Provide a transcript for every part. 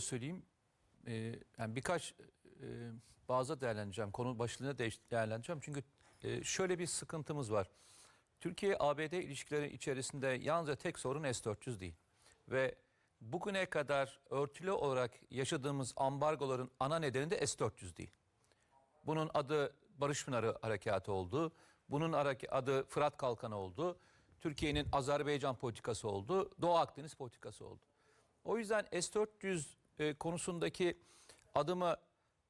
şöyle söyleyeyim. e, yani birkaç e, bazı değerlendireceğim. Konu başlığına değerlendireceğim. Çünkü e, şöyle bir sıkıntımız var. Türkiye-ABD ilişkileri içerisinde yalnızca tek sorun S-400 değil. Ve bugüne kadar örtülü olarak yaşadığımız ambargoların ana nedeni de S-400 değil. Bunun adı Barış Pınarı Harekatı oldu. Bunun adı Fırat Kalkanı oldu. Türkiye'nin Azerbaycan politikası oldu. Doğu Akdeniz politikası oldu. O yüzden S-400 e, konusundaki adımı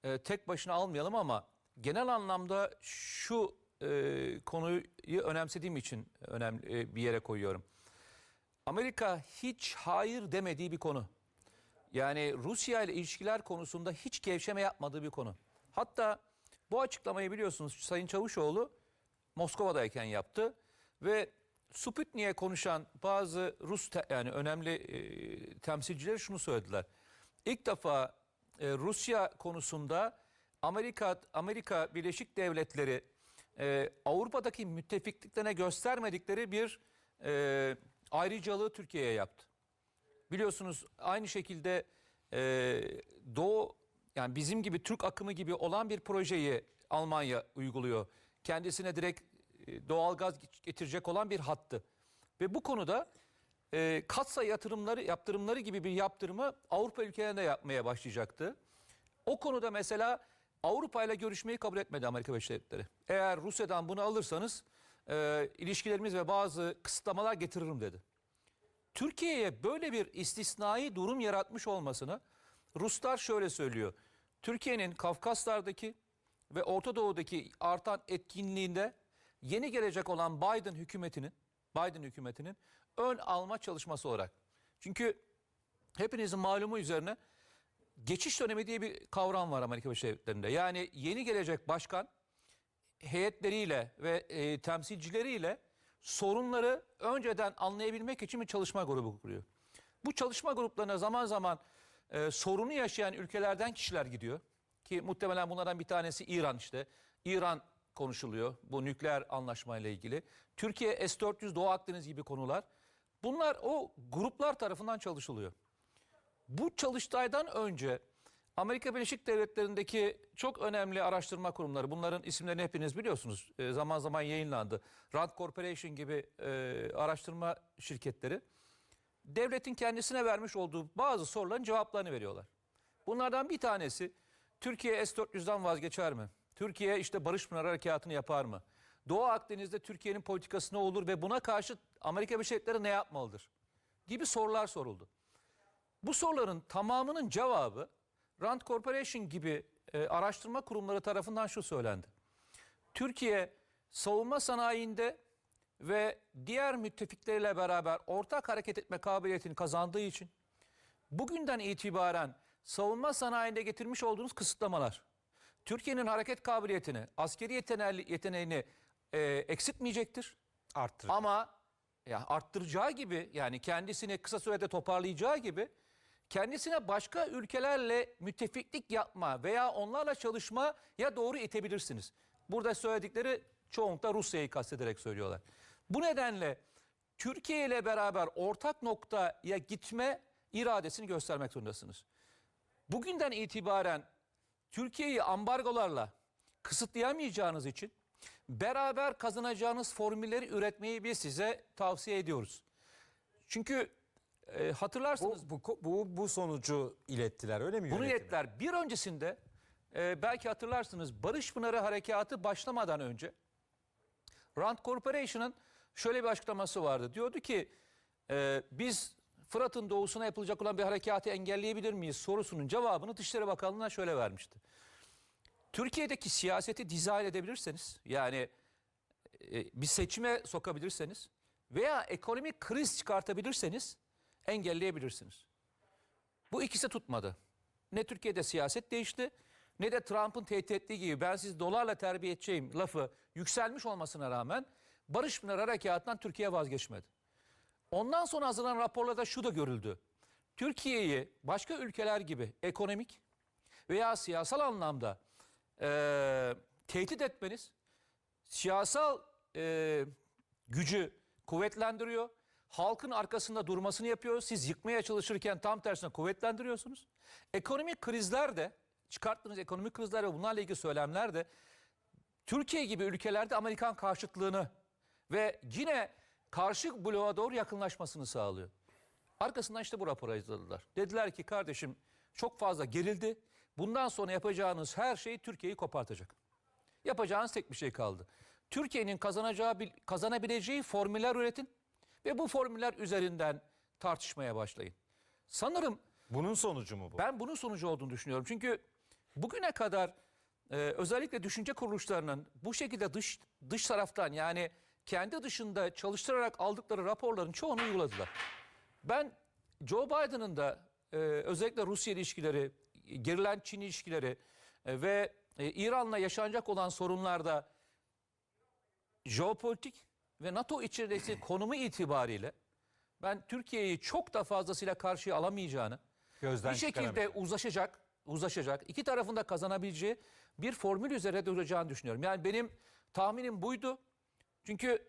e, tek başına almayalım ama genel anlamda şu e, konuyu önemsediğim için önemli bir yere koyuyorum. Amerika hiç hayır demediği bir konu. Yani Rusya ile ilişkiler konusunda hiç gevşeme yapmadığı bir konu. Hatta bu açıklamayı biliyorsunuz Sayın Çavuşoğlu Moskova'dayken yaptı ve Sputnik'e konuşan bazı Rus yani önemli e, temsilciler şunu söylediler. İlk defa e, Rusya konusunda Amerika Amerika Birleşik Devletleri e, Avrupa'daki müttefikliklerine göstermedikleri bir e, ayrıcalığı Türkiye'ye yaptı. Biliyorsunuz aynı şekilde e, Doğu yani bizim gibi Türk akımı gibi olan bir projeyi Almanya uyguluyor. Kendisine direkt e, doğalgaz getirecek olan bir hattı. Ve bu konuda e, katsa yatırımları yaptırımları gibi bir yaptırımı Avrupa ülkelerinde yapmaya başlayacaktı. O konuda mesela Avrupa ile görüşmeyi kabul etmedi Amerika Birleşik Devletleri. Eğer Rusya'dan bunu alırsanız e, ilişkilerimiz ve bazı kısıtlamalar getiririm dedi. Türkiye'ye böyle bir istisnai durum yaratmış olmasını Ruslar şöyle söylüyor. Türkiye'nin Kafkaslardaki ve Orta Doğu'daki artan etkinliğinde yeni gelecek olan Biden hükümetinin Biden hükümetinin ön alma çalışması olarak. Çünkü hepinizin malumu üzerine geçiş dönemi diye bir kavram var Amerika Birleşik Devletleri'nde. Yani yeni gelecek başkan heyetleriyle ve e, temsilcileriyle sorunları önceden anlayabilmek için bir çalışma grubu kuruyor. Bu çalışma gruplarına zaman zaman e, sorunu yaşayan ülkelerden kişiler gidiyor. Ki muhtemelen bunlardan bir tanesi İran işte. İran konuşuluyor bu nükleer anlaşmayla ilgili. Türkiye S-400 Doğu Akdeniz gibi konular. Bunlar o gruplar tarafından çalışılıyor. Bu çalıştaydan önce Amerika Birleşik Devletleri'ndeki çok önemli araştırma kurumları, bunların isimlerini hepiniz biliyorsunuz, e, zaman zaman yayınlandı. Rand Corporation gibi e, araştırma şirketleri devletin kendisine vermiş olduğu bazı soruların cevaplarını veriyorlar. Bunlardan bir tanesi Türkiye S-400'den vazgeçer mi? Türkiye işte Barış Pınarı Harekatı'nı yapar mı? Doğu Akdeniz'de Türkiye'nin politikası ne olur ve buna karşı Amerika Birleşik Devletleri ne yapmalıdır? Gibi sorular soruldu. Bu soruların tamamının cevabı Rand Corporation gibi e, araştırma kurumları tarafından şu söylendi. Türkiye savunma sanayinde ve diğer müttefikleriyle beraber ortak hareket etme kabiliyetini kazandığı için bugünden itibaren savunma sanayinde getirmiş olduğunuz kısıtlamalar Türkiye'nin hareket kabiliyetini, askeri yeteneği, yeteneğini e, eksiltmeyecektir. Arttırır. Ama ya arttıracağı gibi yani kendisini kısa sürede toparlayacağı gibi kendisine başka ülkelerle müttefiklik yapma veya onlarla çalışmaya doğru itebilirsiniz. Burada söyledikleri çoğunlukla Rusya'yı kastederek söylüyorlar. Bu nedenle Türkiye ile beraber ortak noktaya gitme iradesini göstermek zorundasınız. Bugünden itibaren Türkiye'yi ambargolarla kısıtlayamayacağınız için beraber kazanacağınız formülleri üretmeyi biz size tavsiye ediyoruz. Çünkü e, hatırlarsınız Bu, bu, bu, bu sonucu ilettiler öyle mi bunu ilettiler. Bir öncesinde e, belki hatırlarsınız Barış Pınarı Harekatı başlamadan önce Rand Corporation'ın şöyle bir açıklaması vardı. Diyordu ki e, biz Fırat'ın doğusuna yapılacak olan bir harekatı engelleyebilir miyiz sorusunun cevabını Dışişleri Bakanlığı'na şöyle vermişti. Türkiye'deki siyaseti dizayn edebilirseniz yani e, bir seçime sokabilirseniz veya ekonomik kriz çıkartabilirseniz engelleyebilirsiniz. Bu ikisi tutmadı. Ne Türkiye'de siyaset değişti ne de Trump'ın tehdit ettiği gibi ben sizi dolarla terbiye edeceğim lafı yükselmiş olmasına rağmen Barış Pınar Harekatı'ndan Türkiye vazgeçmedi. Ondan sonra hazırlanan raporlarda şu da görüldü. Türkiye'yi başka ülkeler gibi ekonomik veya siyasal anlamda eee, tehdit etmeniz siyasal eee, gücü kuvvetlendiriyor. halkın arkasında durmasını yapıyor. Siz yıkmaya çalışırken tam tersine kuvvetlendiriyorsunuz. Ekonomik krizler de çıkarttığınız ekonomik krizler ve bunlarla ilgili söylemler de Türkiye gibi ülkelerde Amerikan karşıtlığını ve yine karşı bloğa doğru yakınlaşmasını sağlıyor. Arkasından işte bu raporu yazdılar. Dediler ki kardeşim çok fazla gerildi. Bundan sonra yapacağınız her şey Türkiye'yi kopartacak. Yapacağınız tek bir şey kaldı. Türkiye'nin kazanacağı bil- kazanabileceği formüller üretin ve bu formüller üzerinden tartışmaya başlayın. Sanırım Bunun sonucu mu bu? ben bunun sonucu olduğunu düşünüyorum. Çünkü bugüne kadar e, özellikle düşünce kuruluşlarının bu şekilde dış dış taraftan yani kendi dışında çalıştırarak aldıkları raporların çoğunu uyguladılar. Ben Joe Biden'ın da e, özellikle Rusya ilişkileri, gerilen Çin ilişkileri e, ve e, İran'la yaşanacak olan sorunlarda jeopolitik ve NATO içerisindeki konumu itibariyle ben Türkiye'yi çok da fazlasıyla karşıya alamayacağını Gözden bir şekilde uzlaşacak, uzlaşacak, iki tarafın da kazanabileceği bir formül üzere duracağını düşünüyorum. Yani benim tahminim buydu. Çünkü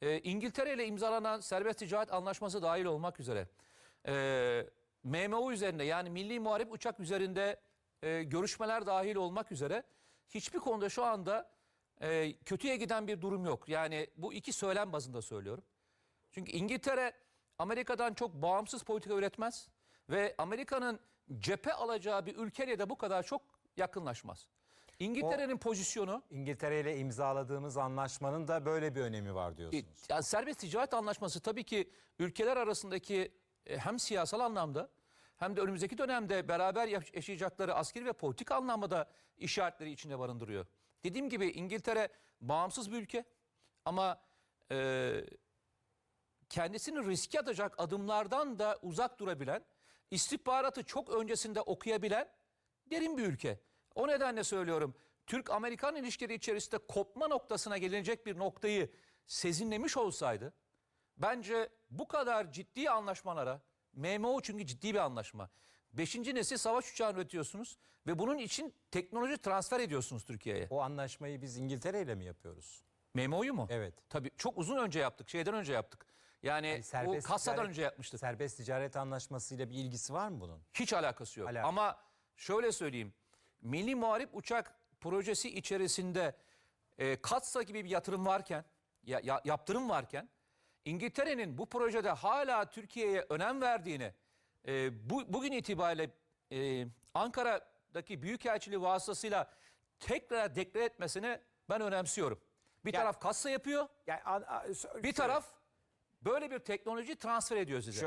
e, İngiltere ile imzalanan serbest ticaret anlaşması dahil olmak üzere e, MMO üzerinde yani Milli Muharip Uçak üzerinde e, görüşmeler dahil olmak üzere hiçbir konuda şu anda e, kötüye giden bir durum yok. Yani bu iki söylem bazında söylüyorum. Çünkü İngiltere Amerika'dan çok bağımsız politika üretmez ve Amerika'nın cephe alacağı bir ülkeyle de bu kadar çok yakınlaşmaz. İngiltere'nin pozisyonu İngiltere ile imzaladığımız anlaşmanın da böyle bir önemi var diyorsunuz. yani serbest ticaret anlaşması tabii ki ülkeler arasındaki e, hem siyasal anlamda hem de önümüzdeki dönemde beraber yaş- yaşayacakları askeri ve politik anlamda da işaretleri içinde barındırıyor. Dediğim gibi İngiltere bağımsız bir ülke ama e, kendisini riske atacak adımlardan da uzak durabilen, istihbaratı çok öncesinde okuyabilen derin bir ülke. O nedenle söylüyorum Türk-Amerikan ilişkileri içerisinde kopma noktasına gelinecek bir noktayı sezinlemiş olsaydı bence bu kadar ciddi anlaşmalara MMO çünkü ciddi bir anlaşma. Beşinci nesil savaş uçağı üretiyorsunuz ve bunun için teknoloji transfer ediyorsunuz Türkiye'ye. O anlaşmayı biz İngiltere ile mi yapıyoruz? MMO'yu mu? Evet. Tabii çok uzun önce yaptık. Şeyden önce yaptık. Yani, Yani o kasadan ticaret- önce yapmıştık. Serbest ticaret anlaşmasıyla bir ilgisi var mı bunun? Hiç alakası yok. Alakası. Ama şöyle söyleyeyim. Milli Muharip Uçak projesi içerisinde e, Katsa gibi bir yatırım varken, ya, ya- yaptırım varken İngiltere'nin bu projede hala Türkiye'ye önem verdiğini e, bu, bugün itibariyle e, Ankara'daki Büyükelçiliği vasıtasıyla tekrar deklar etmesini ben önemsiyorum. Bir Ya- taraf kassa yapıyor, Yani, bir taraf böyle bir teknoloji transfer ediyor size. Şöyle